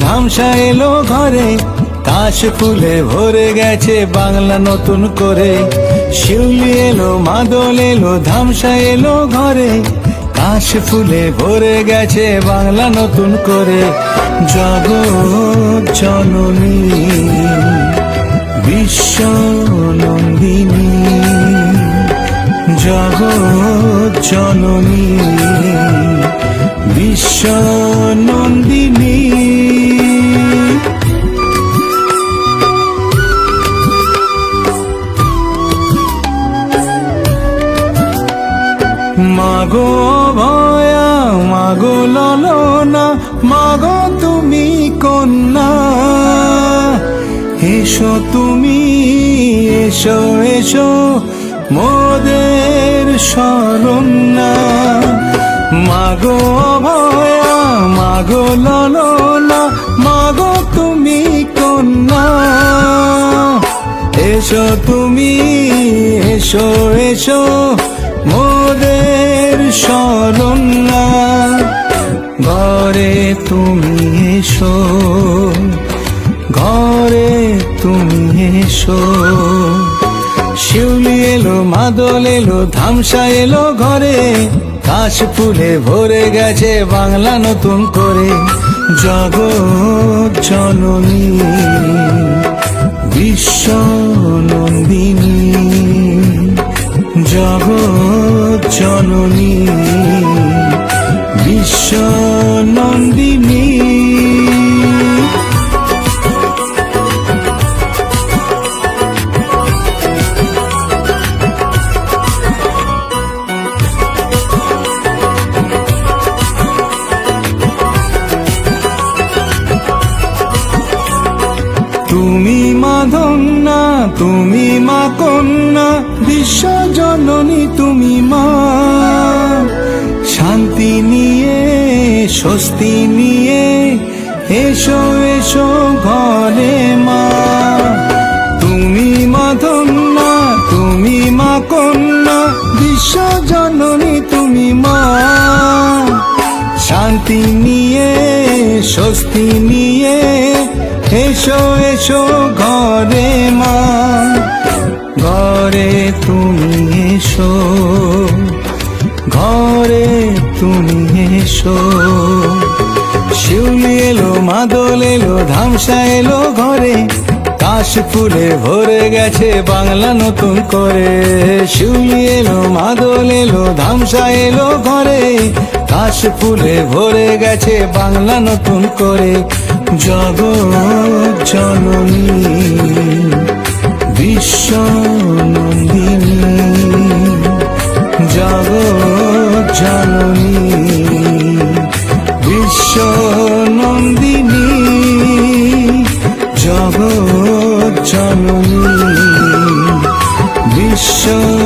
ধামসা এলো ঘরে। কাশ ফুলে ভরে গেছে বাংলা নতুন করে। শিউলি এলো, মাদল এলো, ধামসা এলো ঘরে। কাশ ফুলে ভরে গেছে বাংলা নতুন করে। জগৎ জননী, বিশ্ব নন্দিনী। জগৎ জননী। বিশ্ব নন্দিনী মাগো ভয়া, মাগো ললনা, মাগো তুমি কন্যা। এসো তুমি, এসো এসো, মোদের শরণা মাগো ভয়া, মাগো ললনা মাগো তুমি কন্যা। এসো তুমি, এসো এসো, মোদের শরণা। ঘরে তুমি এসো, ঘরে তুমি এসো। মাদল এলো, ধামসা এলো ঘরে। কাশ ফুলে ভরে গেছে বাংলা নতুন করে। জগৎ জননী, বিশ্ব নন্দিনী। জগৎ জননী, বিশ্ব নন্দিনী। তুমি মা ধন্যা, তুমি মা কন্যা, বিশ্ব জননী তুমি মা। শান্তি নিয়ে, স্বস্তি নিয়ে, এসো এসো ঘরে মা। তুমি মা ধন্যা, তুমি মা কন্যা, বিশ্ব জননী তুমি মা। শান্তি নিয়ে, স্বস্তি নিয়ে এসো এসো ঘরে মা। ঘরে তুমি এসো। ঘরে তুমি এসো। শিউলি এলো, মাদল এলো, ধামসা এলো ঘরে। কাশ ফুলে ভরে গেছে বাংলা নতুন করে। শিউলি এলো, মাদল এলো, ধামসা এলো ঘরে। কাশ ফুলে ভরে গেছে বাংলা নতুন করে। জগৎ জননী বিশ্বনন্দিনী। জগৎ জননী বিশ্বনন্দিনী। জগৎ জননী বিশ্বনন্দিনী।